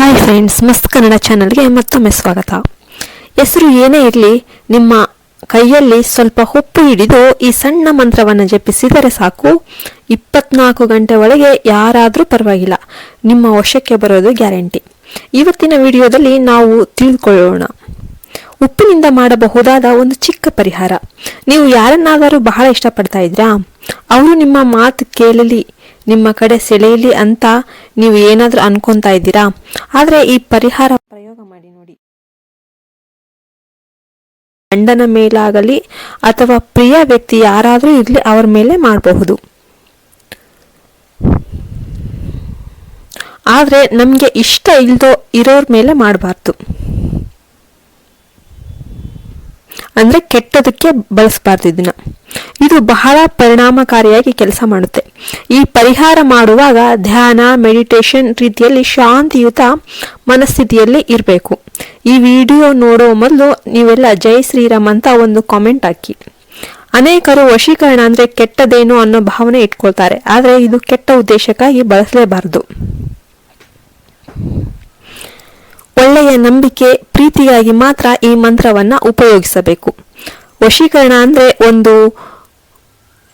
Hi friends ಮಸ್ತ್ ಕನ್ನಡ ಚಾನಲ್ಗೆ ಮತ್ತೊಮ್ಮೆ ಸ್ವಾಗತ. ಹೆಸರು ಏನೇ ಇರಲಿ, ನಿಮ್ಮ ಕೈಯಲ್ಲಿ ಸ್ವಲ್ಪ ಉಪ್ಪು ಹಿಡಿದು ಈ ಸಣ್ಣ ಮಂತ್ರವನ್ನು ಜಪಿಸಿದರೆ ಸಾಕು. ಇಪ್ಪತ್ನಾಲ್ಕು ಗಂಟೆ ಒಳಗೆ ಯಾರಾದರೂ ಪರವಾಗಿಲ್ಲ, ನಿಮ್ಮ ವಶಕ್ಕೆ ಬರೋದು ಗ್ಯಾರಂಟಿ. ಇವತ್ತಿನ ವಿಡಿಯೋದಲ್ಲಿ ನಾವು ತಿಳಿದುಕೊಳ್ಳೋಣ ಉಪ್ಪಿನಿಂದ ಮಾಡಬಹುದಾದ ಒಂದು ಚಿಕ್ಕ ಪರಿಹಾರ. ನೀವು ಯಾರನ್ನಾದರೂ ಬಹಳ ಇಷ್ಟಪಡ್ತಾ ಇದ್ರಾ ಅವರು ನಿಮ್ಮ ಮಾತು ಕೇಳಲಿ ನಿಮ್ಮ ಕಡೆ ಸೆಳೆಯಲಿ ಅಂತ ನೀವು ಏನಾದರೂ ಅನ್ಕೊಂತಾ ಇದ್ದೀರಾ? ಆದರೆ ಈ ಪರಿಹಾರ ಪ್ರಯೋಗ ಮಾಡಿ ನೋಡಿ. ಗಂಡನ ಮೇಲಾಗಲಿ ಅಥವಾ ಪ್ರಿಯ ವ್ಯಕ್ತಿ ಯಾರಾದರೂ ಇರಲಿ ಅವರ ಮೇಲೆ ಮಾಡಬಹುದು. ಆದರೆ ನಮಗೆ ಇಷ್ಟ ಇಲ್ದೋ ಇರೋರ ಮೇಲೆ ಮಾಡಬಾರ್ದು. ಅಂದ್ರೆ ಕೆಟ್ಟದಕ್ಕೆ ಬಳಸಬಾರ್ದು ಇದನ್ನ. ಇದು ಬಹಳ ಪರಿಣಾಮಕಾರಿಯಾಗಿ ಕೆಲಸ ಮಾಡುತ್ತೆ. ಈ ಪರಿಹಾರ ಮಾಡುವಾಗ ಧ್ಯಾನ ಮೆಡಿಟೇಷನ್ ರೀತಿಯಲ್ಲಿ ಶಾಂತಿಯುತ ಮನಸ್ಥಿತಿಯಲ್ಲಿ ಇರಬೇಕು. ಈ ವಿಡಿಯೋ ನೋಡೋ ಮೊದಲು ನೀವೆಲ್ಲ ಜೈ ಶ್ರೀರಾಮ್ ಅಂತ ಒಂದು ಕಾಮೆಂಟ್ ಹಾಕಿ. ಅನೇಕರು ವಶೀಕರಣ ಅಂದ್ರೆ ಕೆಟ್ಟದೇನು ಅನ್ನೋ ಭಾವನೆ ಇಟ್ಕೊಳ್ತಾರೆ. ಆದರೆ ಇದು ಕೆಟ್ಟ ಉದ್ದೇಶಕ್ಕಾಗಿ ಬಳಸಲೇಬಾರದು. ಒಳ್ಳೆಯ ನಂಬಿಕೆ ಪ್ರೀತಿಗಾಗಿ ಮಾತ್ರ ಈ ಮಂತ್ರವನ್ನ ಉಪಯೋಗಿಸಬೇಕು. ವಶೀಕರಣ ಅಂದ್ರೆ ಒಂದು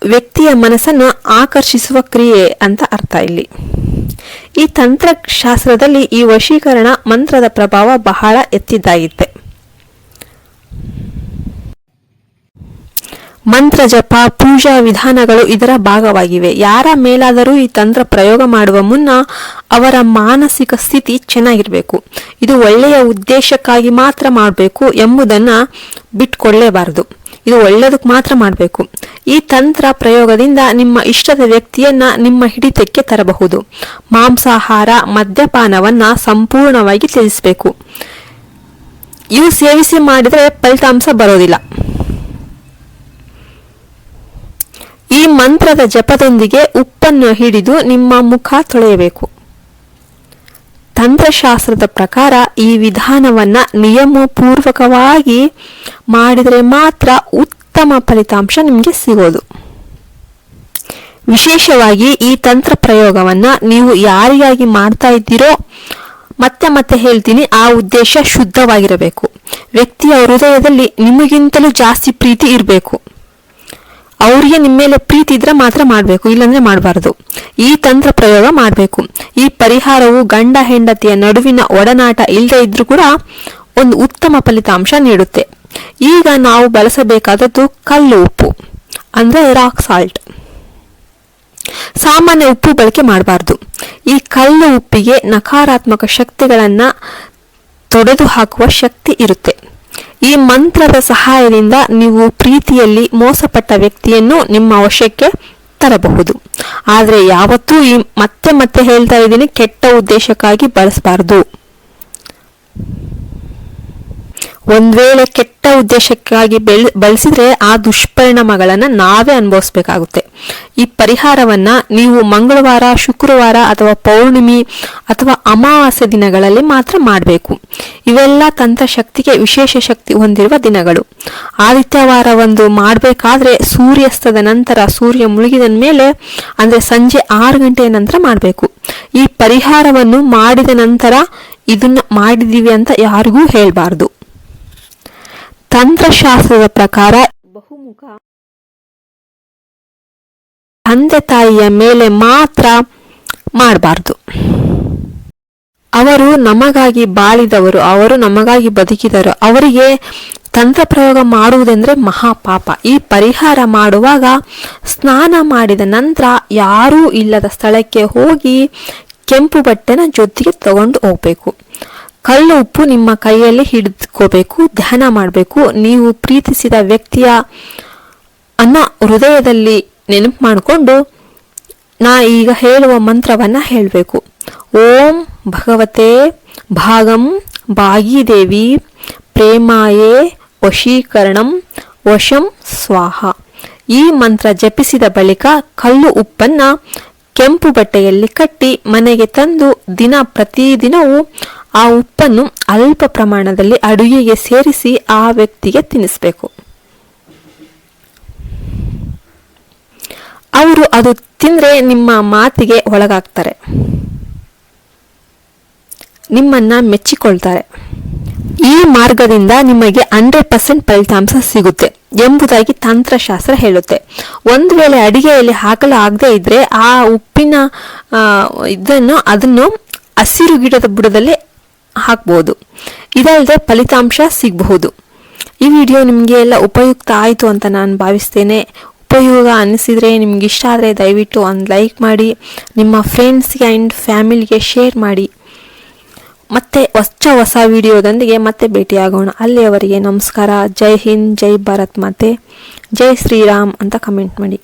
ವ್ಯಕ್ತಿಯ ಮನಸ್ಸನ್ನು ಆಕರ್ಷಿಸುವ ಕ್ರಿಯೆ ಅಂತ ಅರ್ಥ ಇಲ್ಲಿ. ಈ ತಂತ್ರಶಾಸ್ತ್ರದಲ್ಲಿ ಈ ವಶೀಕರಣ ಮಂತ್ರದ ಪ್ರಭಾವ ಬಹಳ ಎತ್ತಿದ್ದಾಗಿದೆ ಮಂತ್ರ ಜಪ, ಪೂಜಾ ವಿಧಾನಗಳು ಇದರ ಭಾಗವಾಗಿವೆ. ಯಾರ ಮೇಲಾದರೂ ಈ ತಂತ್ರ ಪ್ರಯೋಗ ಮಾಡುವ ಮುನ್ನ ಅವರ ಮಾನಸಿಕ ಸ್ಥಿತಿ ಚೆನ್ನಾಗಿರಬೇಕು. ಇದು ಒಳ್ಳೆಯ ಉದ್ದೇಶಕ್ಕಾಗಿ ಮಾತ್ರ ಮಾಡಬೇಕು ಎಂಬುದನ್ನು ಬಿಟ್ಕೊಳ್ಳೇಬಾರದು. ಇದು ಒಳ್ಳೆಯದಕ್ಕೆ ಮಾತ್ರ ಮಾಡಬೇಕು. ಈ ತಂತ್ರ ಪ್ರಯೋಗದಿಂದ ನಿಮ್ಮ ಇಷ್ಟದ ವ್ಯಕ್ತಿಯನ್ನ ನಿಮ್ಮ ಹಿಡಿತಕ್ಕೆ ತರಬಹುದು. ಮಾಂಸಾಹಾರ, ಮದ್ಯಪಾನವನ್ನ ಸಂಪೂರ್ಣವಾಗಿ ತ್ಯಜಿಸಬೇಕು. ಇವು ಸೇವಿಸಿ ಮಾಡಿದರೆ ಫಲಿತಾಂಶ ಬರೋದಿಲ್ಲ. ಈ ಮಂತ್ರದ ಜಪದೊಂದಿಗೆ ಉಪ್ಪನ್ನು ಹಿಡಿದು ನಿಮ್ಮ ಮುಖ ತೊಳೆಯಬೇಕು. ತಂತ್ರಶಾಸ್ತ್ರದ ಪ್ರಕಾರ ಈ ವಿಧಾನವನ್ನ ನಿಯಮಪೂರ್ವಕವಾಗಿ ಮಾಡಿದರೆ ಮಾತ್ರ ಉತ್ತಮ ಫಲಿತಾಂಶ ನಿಮಗೆ ಸಿಗೋದು. ವಿಶೇಷವಾಗಿ ಈ ತಂತ್ರ ಪ್ರಯೋಗವನ್ನ ನೀವು ಯಾರಿಗಾಗಿ ಮಾಡ್ತಾ ಇದ್ದೀರೋ ಮತ್ತೆ ಮತ್ತೆ ಹೇಳ್ತೀನಿ, ಆ ಉದ್ದೇಶ ಶುದ್ಧವಾಗಿರಬೇಕು. ವ್ಯಕ್ತಿಯ ಹೃದಯದಲ್ಲಿ ನಿಮಗಿಂತಲೂ ಜಾಸ್ತಿ ಪ್ರೀತಿ ಇರಬೇಕು. ಅವರಿಗೆ ನಿಮ್ಮ ಮೇಲೆ ಪ್ರೀತಿ ಇದ್ರೆ ಮಾತ್ರ ಮಾಡಬೇಕು, ಇಲ್ಲಾಂದ್ರೆ ಮಾಡಬಾರದು. ಈ ತಂತ್ರ ಪ್ರಯೋಗ ಮಾಡಬೇಕು. ಈ ಪರಿಹಾರವು ಗಂಡ ಹೆಂಡತಿಯ ನಡುವಿನ ಒಡನಾಟ ಇಲ್ಲದೆ ಇದ್ರೂ ಕೂಡ ಒಂದು ಉತ್ತಮ ಫಲಿತಾಂಶ ನೀಡುತ್ತೆ. ಈಗ ನಾವು ಬಳಸಬೇಕಾದದ್ದು ಕಲ್ಲು ಉಪ್ಪು, ಅಂದ್ರೆ ರಾಕ್ ಸಾಲ್ಟ್. ಸಾಮಾನ್ಯ ಉಪ್ಪು ಬಳಕೆ ಮಾಡಬಾರ್ದು. ಈ ಕಲ್ಲು ಉಪ್ಪಿಗೆ ನಕಾರಾತ್ಮಕ ಶಕ್ತಿಗಳನ್ನ ತೊಡೆದು ಹಾಕುವ ಶಕ್ತಿ ಇರುತ್ತೆ. ಈ ಮಂತ್ರದ ಸಹಾಯದಿಂದ ನೀವು ಪ್ರೀತಿಯಲ್ಲಿ ಮೋಸಪಟ್ಟ ವ್ಯಕ್ತಿಯನ್ನು ನಿಮ್ಮ ವಶಕ್ಕೆ ತರಬಹುದು. ಆದರೆ ಯಾವತ್ತೂ ಈ ಮತ್ತೆ ಮತ್ತೆ ಹೇಳ್ತಾ ಇದ್ದೀನಿ, ಕೆಟ್ಟ ಉದ್ದೇಶಕ್ಕಾಗಿ ಬಳಸಬಾರದು. ಒಂದ್ ವೇಳೆ ಕೆಟ್ಟ ಉದ್ದೇಶಕ್ಕಾಗಿ ಬೆಳ್, ಬಳಸಿದ್ರೆ ಆ ದುಷ್ಪರಿಣಾಮಗಳನ್ನು ನಾವೇ ಅನುಭವಿಸ್ಬೇಕಾಗುತ್ತೆ. ಈ ಪರಿಹಾರವನ್ನ ನೀವು ಮಂಗಳವಾರ, ಶುಕ್ರವಾರ ಅಥವಾ ಪೌರ್ಣಿಮೆ ಅಥವಾ ಅಮಾವಾಸ್ಯ ದಿನಗಳಲ್ಲಿ ಮಾತ್ರ ಮಾಡಬೇಕು. ಇವೆಲ್ಲ ತಂತ್ರಶಕ್ತಿಗೆ ವಿಶೇಷ ಶಕ್ತಿ ಹೊಂದಿರುವ ದಿನಗಳು. ಆದಿತ್ಯವಾರ ಒಂದು ಮಾಡಬೇಕಾದ್ರೆ ಸೂರ್ಯಾಸ್ತದ ನಂತರ ಸೂರ್ಯ ಮುಳುಗಿದ ಮೇಲೆ, ಅಂದರೆ ಸಂಜೆ ಆರು ಗಂಟೆಯ ನಂತರ ಮಾಡಬೇಕು. ಈ ಪರಿಹಾರವನ್ನು ಮಾಡಿದ ನಂತರ ಇದನ್ನ ಮಾಡಿದೀವಿ ಅಂತ ಯಾರಿಗೂ ಹೇಳ್ಬಾರ್ದು. ತಂತ್ರಶಾಸ್ತ್ರದ ಪ್ರಕಾರ ಬಹುಮುಖ. ತಂದೆ ತಾಯಿಯ ಮೇಲೆ ಮಾತ್ರ ಮಾಡಬಾರ್ದು. ಅವರು ನಮಗಾಗಿ ಬಾಳಿದವರು ಅವರು ನಮಗಾಗಿ ಬದುಕಿದರು. ಅವರಿಗೆ ತಂತ್ರ ಪ್ರಯೋಗ ಮಾಡುವುದೆಂದ್ರೆ ಮಹಾಪಾಪ. ಈ ಪರಿಹಾರ ಮಾಡುವಾಗ ಸ್ನಾನ ಮಾಡಿದ ನಂತರ ಯಾರೂ ಇಲ್ಲದ ಸ್ಥಳಕ್ಕೆ ಹೋಗಿ ಕೆಂಪು ಬಟ್ಟೆನ ಜೊತೆಗೆ ತಗೊಂಡು ಹೋಗ್ಬೇಕು. ಕಲ್ಲು ಉಪ್ಪು ನಿಮ್ಮ ಕೈಯಲ್ಲಿ ಹಿಡಿದುಕೋಬೇಕು ಧ್ಯಾನ ಮಾಡಬೇಕು. ನೀವು ಪ್ರೀತಿಸಿದ ವ್ಯಕ್ತಿಯ ಅನ್ನ ಹೃದಯದಲ್ಲಿ ನೆನಪು ಮಾಡಿಕೊಂಡು ನಾ ಈಗ ಹೇಳುವ ಮಂತ್ರವನ್ನು ಹೇಳಬೇಕು. ಓಂ ಭಗವತೆ ಭಾಗಂ ಭಾಗೀದೇವಿ ಪ್ರೇಮಾಯೇ ವಶೀಕರಣಂ ವಶಂ ಸ್ವಾಹ. ಈ ಮಂತ್ರ ಜಪಿಸಿದ ಬಳಿಕ ಕಲ್ಲು ಉಪ್ಪನ್ನ ಕೆಂಪು ಬಟ್ಟೆಯಲ್ಲಿ ಕಟ್ಟಿ ಮನೆಗೆ ತಂದು ದಿನ ಪ್ರತಿದಿನವೂ ಆ ಉಪ್ಪನ್ನು ಅಲ್ಪ ಪ್ರಮಾಣದಲ್ಲಿ ಅಡುಗೆಗೆ ಸೇರಿಸಿ ಆ ವ್ಯಕ್ತಿಗೆ ತಿನ್ನಿಸ್ಬೇಕು ಅವರು ಅದು ತಿಂದರೆ ನಿಮ್ಮ ಮಾತಿಗೆ ಒಳಗಾಗ್ತಾರೆ. ನಿಮ್ಮನ್ನ ಮೆಚ್ಚಿಕೊಳ್ತಾರೆ. ಈ ಮಾರ್ಗದಿಂದ ನಿಮಗೆ ಹಂಡ್ರೆಡ್ ಪರ್ಸೆಂಟ್ ಫಲಿತಾಂಶ ಸಿಗುತ್ತೆ ಎಂಬುದಾಗಿ ತಂತ್ರಶಾಸ್ತ್ರ ಹೇಳುತ್ತೆ. ಒಂದು ವೇಳೆ ಅಡಿಗೆಯಲ್ಲಿ ಹಾಕಲು ಆಗದೇ ಇದ್ರೆ ಆ ಉಪ್ಪಿನ ಇದನ್ನು ಅದನ್ನು ಹಸಿರು ಗಿಡದ ಬುಡದಲ್ಲಿ ಹಾಕ್ಬೋದು. ಇದಲ್ಲದೆ ಫಲಿತಾಂಶ ಸಿಗಬಹುದು. ಈ ವಿಡಿಯೋ ನಿಮಗೆ ಎಲ್ಲ ಉಪಯುಕ್ತ ಆಯಿತು ಅಂತ ನಾನು ಭಾವಿಸ್ತೇನೆ. ಉಪಯೋಗ ಅನ್ನಿಸಿದರೆ ನಿಮ್ಗೆ ಇಷ್ಟ ಆದರೆ ದಯವಿಟ್ಟು ಒಂದು ಲೈಕ್ ಮಾಡಿ, ನಿಮ್ಮ ಫ್ರೆಂಡ್ಸ್ಗೆ ಆ್ಯಂಡ್ ಫ್ಯಾಮಿಲಿಗೆ ಶೇರ್ ಮಾಡಿ. ಮತ್ತೆ ಹೊಸ ಹೊಸ ವಿಡಿಯೋದೊಂದಿಗೆ ಮತ್ತೆ ಭೇಟಿಯಾಗೋಣ. ಅಲ್ಲಿಯವರೆಗೆ ನಮಸ್ಕಾರ. ಜೈ ಹಿಂದ್, ಜೈ ಭಾರತ್ ಮಾತೆ. ಜೈ ಶ್ರೀರಾಮ್ ಅಂತ ಕಮೆಂಟ್ ಮಾಡಿ.